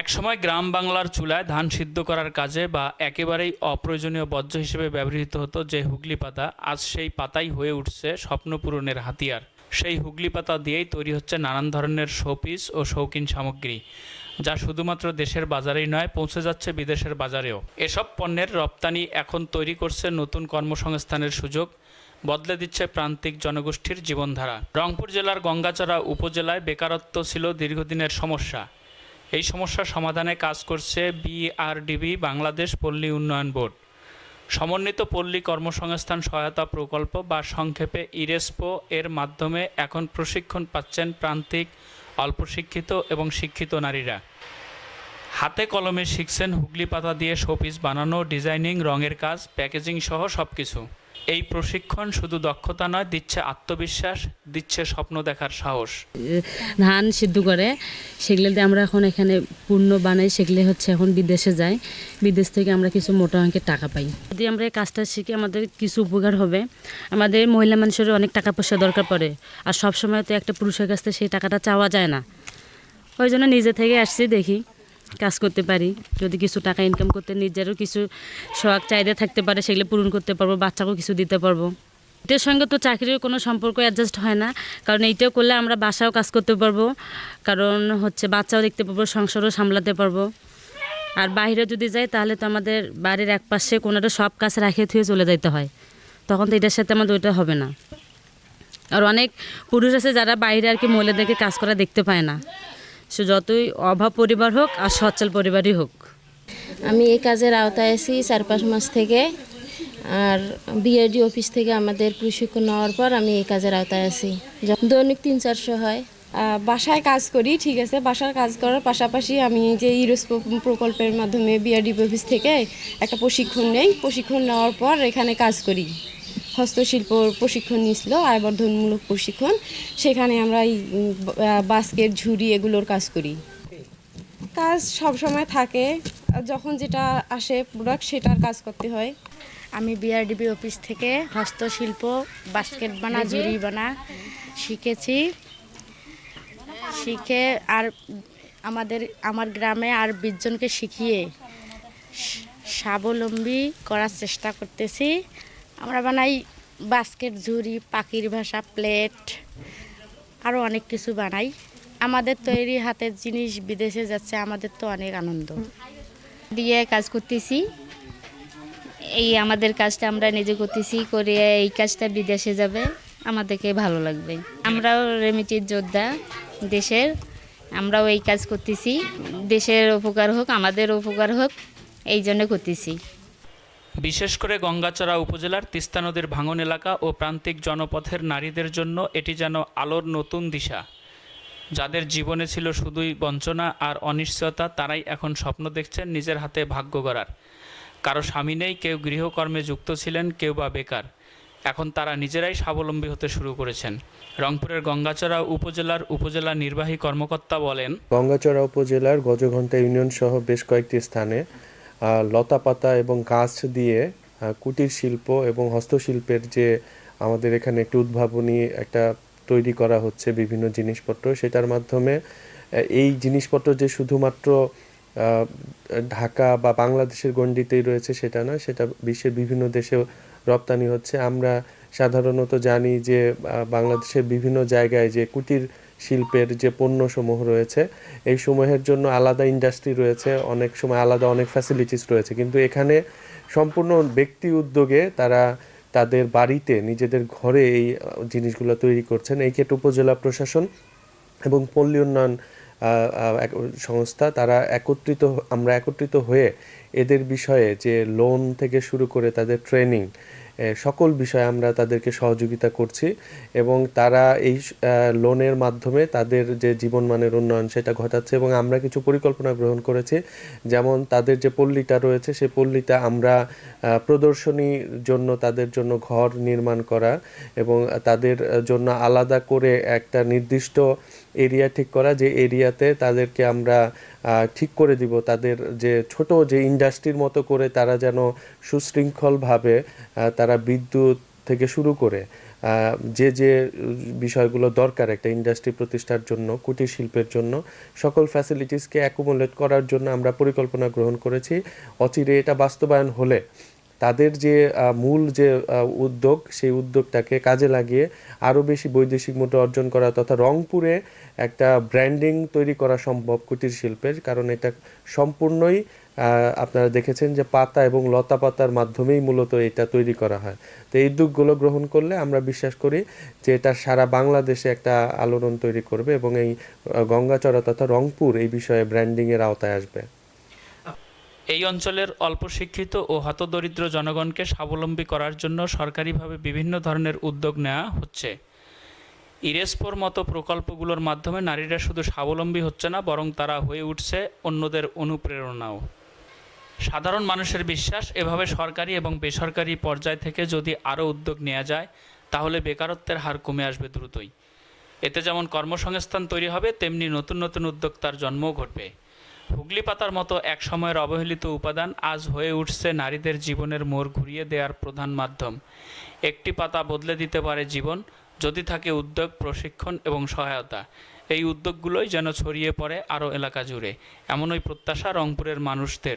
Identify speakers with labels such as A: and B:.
A: একসময় গ্রাম বাংলার চুলায় ধান সিদ্ধ করার কাজে বা একেবারেই অপ্রয়োজনীয় বর্জ্য হিসেবে ব্যবহৃত হতো যে হুগলি পাতা, আজ সেই পাতাই হয়ে উঠছে স্বপ্ন পূরণের হাতিয়ার। সেই হুগলি পাতা দিয়েই তৈরি হচ্ছে নানান ধরনের শোপিস ও শৌখিন সামগ্রী, যা শুধুমাত্র দেশের বাজারেই নয়, পৌঁছে যাচ্ছে বিদেশের বাজারেও। এসব পণ্যের রপ্তানি এখন তৈরি করছে নতুন কর্মসংস্থানের সুযোগ, বদলে দিচ্ছে প্রান্তিক জনগোষ্ঠীর জীবনধারা। রংপুর জেলার গঙ্গাচড়া উপজেলায় বেকারত্ব ছিল দীর্ঘদিনের সমস্যা। এই সমস্যা সমাধানে কাজ করছে বিআরডিবি, বাংলাদেশ পল্লী উন্নয়ন বোর্ড। সমন্বিত পল্লী কর্মসংস্থান সহায়তা প্রকল্প বা সংক্ষেপে ইরেসপো এর মাধ্যমে এখন প্রশিক্ষণ পাচ্ছেন প্রান্তিক অল্প শিক্ষিত এবং শিক্ষিত নারীরা। হাতে কলমে শিখছেন হুগলি পাতা দিয়ে শোপিস বানানো, ডিজাইনিং, রঙের কাজ, প্যাকেজিং সহ সব কিছু এই প্রশিক্ষণ শুধু দক্ষতা নয়, দিচ্ছে আত্মবিশ্বাস, দিচ্ছে স্বপ্ন দেখার সাহস।
B: ধান সিদ্ধ করে সেগুলো দিয়ে আমরা এখন এখানে পূর্ণ বানাই, সেগুলো হচ্ছে এখন বিদেশে যায় বিদেশ থেকে আমরা কিছু মোটা অঙ্কের টাকা পাই। যদি আমরা এই কাজটা শিখি আমাদের কিছু উপকার হবে, আমাদের মহিলা মানুষেরও অনেক টাকা পয়সা দরকার পড়ে, আর সব সময় তো একটা পুরুষের কাছ থেকে সেই টাকাটা চাওয়া যায় না। ওই জন্য নিজে থেকে আসছি দেখি। কাজ করতে পারি। যদি কিছু টাকা ইনকাম করতে নিজেরও কিছু শখ, চাহিদা থাকতে পারে, সেগুলো পূরণ করতে পারব, বাচ্চাকেও কিছু দিতে পারব। এটার সঙ্গে তো চাকরির কোনো সম্পর্ক অ্যাডজাস্ট হয় না, কারণ এইটাও করলে আমরা বাসাও কাজ করতে পারব, কারণ হচ্ছে বাচ্চাও দেখতে পারব সংসারও সামলাতে পারব। আর বাইরে যদি যাই, তাহলে তো আমাদের বাড়ির এক পাশে কোনোটা সব কাজ রাখে থুয়ে চলে যাইতে হয়। তখন তো এটার সাথে আমাদের ওইটা হবে না। আর অনেক পুরুষ আছে যারা বাইরে আর কি মহিলাদেরকে কাজ করা দেখতে পায় না। সে যতই অভাব পরিবার হোক আর সচ্ছল পরিবারই হোক।
C: আমি এই কাজের আওতায় আছি চার পাঁচ মাস থেকে। আর বিআরডি অফিস থেকে আমাদের প্রশিক্ষণ নেওয়ার পর আমি এই কাজের আওতায় আছি। দৈনিক তিন চারশো হয়
D: বাসায় কাজ করি, ঠিক আছে, বাসার কাজ করার পাশাপাশি আমি যে ইউরোস প্রকল্পের মাধ্যমে বিআরডি অফিস থেকে একটা প্রশিক্ষণ নেই। প্রশিক্ষণ নেওয়ার পর এখানে কাজ করি। হস্তশিল্প প্রশিক্ষণ নিয়েছিল আয়বর্ধনমূলক প্রশিক্ষণ। সেখানে আমরা এই বাস্কেট ঝুড়ি এগুলোর কাজ করি। কাজ সব সময় থাকে যখন যেটা আসে প্রোডাক্ট সেটার কাজ করতে হয়।
E: আমি বিআরডিবি অফিস থেকে হস্তশিল্প বাস্কেট বানা ঝুড়ি বানা শিখেছি। শিখে আর আমাদের আমার গ্রামে আর বিশজনকে শিখিয়ে স্বাবলম্বী করার চেষ্টা করতেছি। আমরা বানাই বাস্কেট ঝুড়ি পাখির ভাষা, প্লেট আরও অনেক কিছু বানাই। আমাদের তৈরি হাতের জিনিস বিদেশে যাচ্ছে, আমাদের তো অনেক আনন্দ।
F: দিয়ে কাজ করতেছি। এই আমাদের কাজটা আমরা নিজে করতেছি, করে এই কাজটা বিদেশে যাবে, আমাদেরকে ভালো লাগবে। আমরাও রেমিটির যোদ্ধা দেশের, আমরাও এই কাজ করতেছি। দেশের উপকার হোক, আমাদের উপকার হোক, এই জন্য করতেছি।
A: বিশেষ করে গঙ্গাচড়া উপজেলার তিস্তা নদীর ভাঙন এলাকা ও প্রান্তিক জনপথের নারীদের জন্য এটি যেন আলোর নতুন দিশা। যাদের জীবনে ছিল শুধুই বঞ্চনা আর অনিশ্চয়তা, তারাই এখন স্বপ্ন দেখছেন নিজের হাতে ভাগ্য গড়ার। কারও স্বামী নেই, কেউ গৃহকর্মে যুক্ত ছিলেন, কেউ বা বেকার। এখন তারা নিজেরাই স্বাবলম্বী হতে শুরু করেছেন। রংপুরের গঙ্গাচড়া উপজেলার উপজেলা নির্বাহী কর্মকর্তা বলেন,
G: গঙ্গাচড়া উপজেলার গজঘণ্টা ইউনিয়ন সহ বেশ কয়েকটি স্থানে আহ, লতাপাতা এবং গাছ দিয়ে কুটির শিল্প এবং হস্তশিল্পের যে আমাদের এখানে একটি উদ্ভাবনী একটা তৈরি করা হচ্ছে বিভিন্ন জিনিসপত্র সেটার মাধ্যমে এই জিনিসপত্র যে শুধুমাত্র ঢাকা বা বাংলাদেশের গণ্ডিতেই রয়েছে সেটা না সেটা বিশ্বের বিভিন্ন দেশেও রপ্তানি হচ্ছে। আমরা সাধারণত জানি যে বাংলাদেশের বিভিন্ন জায়গায় যে কুটির শিল্পের যে পণ্যসমূহ রয়েছে, এই সমূহের জন্য আলাদা ইন্ডাস্ট্রি রয়েছে, অনেক সময় আলাদা অনেক ফ্যাসিলিটিস রয়েছে। কিন্তু এখানে সম্পূর্ণ ব্যক্তি উদ্যোগে তারা তাদের বাড়িতে নিজেদের ঘরে এই জিনিসগুলো তৈরি করছেন। এই ক্ষেত্রে উপজেলা প্রশাসন এবং পল্লী উন্নয়ন সংস্থা, তারা একত্রিত, আমরা একত্রিত হয়ে এদের বিষয়ে যে লোন থেকে শুরু করে তাদের ট্রেনিং সকল বিষয়ে আমরা তাদেরকে সহযোগিতা করছি এবং তারা এই লোনের মাধ্যমে তাদের যে জীবনমানের উন্নয়ন সেটা ঘটাচ্ছে এবং আমরা কিছু পরিকল্পনা গ্রহণ করেছি। যেমন তাদের যে পল্লীটা রয়েছে সেই পল্লীটা আমরা প্রদর্শনীর জন্য তাদের জন্য ঘর নির্মাণ করা এবং তাদের জন্য আলাদা করে একটা নির্দিষ্ট এরিয়া ঠিক করা, যে এরিয়াতে তাদেরকে আমরা ঠিক করে দিব। তাদের যে ছোট যে ইন্ডাস্ট্রির মতো করে তারা যেন সুশৃঙ্খলভাবে তারা বিদ্যুৎ থেকে শুরু করে যে যে বিষয়গুলো দরকার একটা ইন্ডাস্ট্রি প্রতিষ্ঠার জন্য, কুটির শিল্পের জন্য, সকল ফ্যাসিলিটিসকে অ্যাকুমুলেট করার জন্য আমরা পরিকল্পনা গ্রহণ করেছি। অচিরে এটা বাস্তবায়ন হলে তাদের যে মূল যে উদ্যোগ, সেই উদ্যোগটাকে কাজে লাগিয়ে আরও বেশি বৈদেশিক মুদ্রা অর্জন করা তথা রংপুরে একটা ব্র্যান্ডিং তৈরি করা সম্ভব কুটির শিল্পের। কারণ এটা সম্পূর্ণই আপনারা দেখেছেন যে পাতা এবং লতা পাতার মাধ্যমেই মূলত এটা তৈরি করা হয়। তো এই উদ্যোগগুলো গ্রহণ করলে আমরা বিশ্বাস করি যে এটা সারা বাংলাদেশে একটা আলোড়ন তৈরি করবে এবং এই গঙ্গাচড়া তথা রংপুর এই বিষয়ে ব্র্যান্ডিংয়ের আওতায় আসবে।
A: এই অঞ্চলের অল্প শিক্ষিত ও হতদরিদ্র জনগণকে স্বাবলম্বী করার জন্য সরকারিভাবে বিভিন্ন ধরনের উদ্যোগ নেওয়া হচ্ছে। ইরেসপোর মতো প্রকল্পগুলোর মাধ্যমে নারীরা শুধু স্বাবলম্বী হচ্ছে না, বরং তারা হয়ে উঠছে অন্যদের অনুপ্রেরণাও। সাধারণ মানুষের বিশ্বাস, এভাবে সরকারি এবং বেসরকারি পর্যায় থেকে যদি আরও উদ্যোগ নেওয়া যায়, তাহলে বেকারত্বের হার কমে আসবে দ্রুতই। এতে যেমন কর্মসংস্থান তৈরি হবে, তেমনি নতুন নতুন উদ্যোক্তার জন্মও ঘটবে। হুগলি পাতার মতো এক সময়ের অবহেলিত উপাদান আজ হয়ে উঠছে নারীদের জীবনের মোড় ঘুরিয়ে দেওয়ার প্রধান মাধ্যম। একটি পাতা বদলে দিতে পারে জীবন, যদি থাকে উদ্যোগ, প্রশিক্ষণ এবং সহায়তা। এই উদ্যোগগুলোই যেন ছড়িয়ে পড়ে আরও এলাকা জুড়ে। এমনই প্রত্যাশা রংপুরের মানুষদের।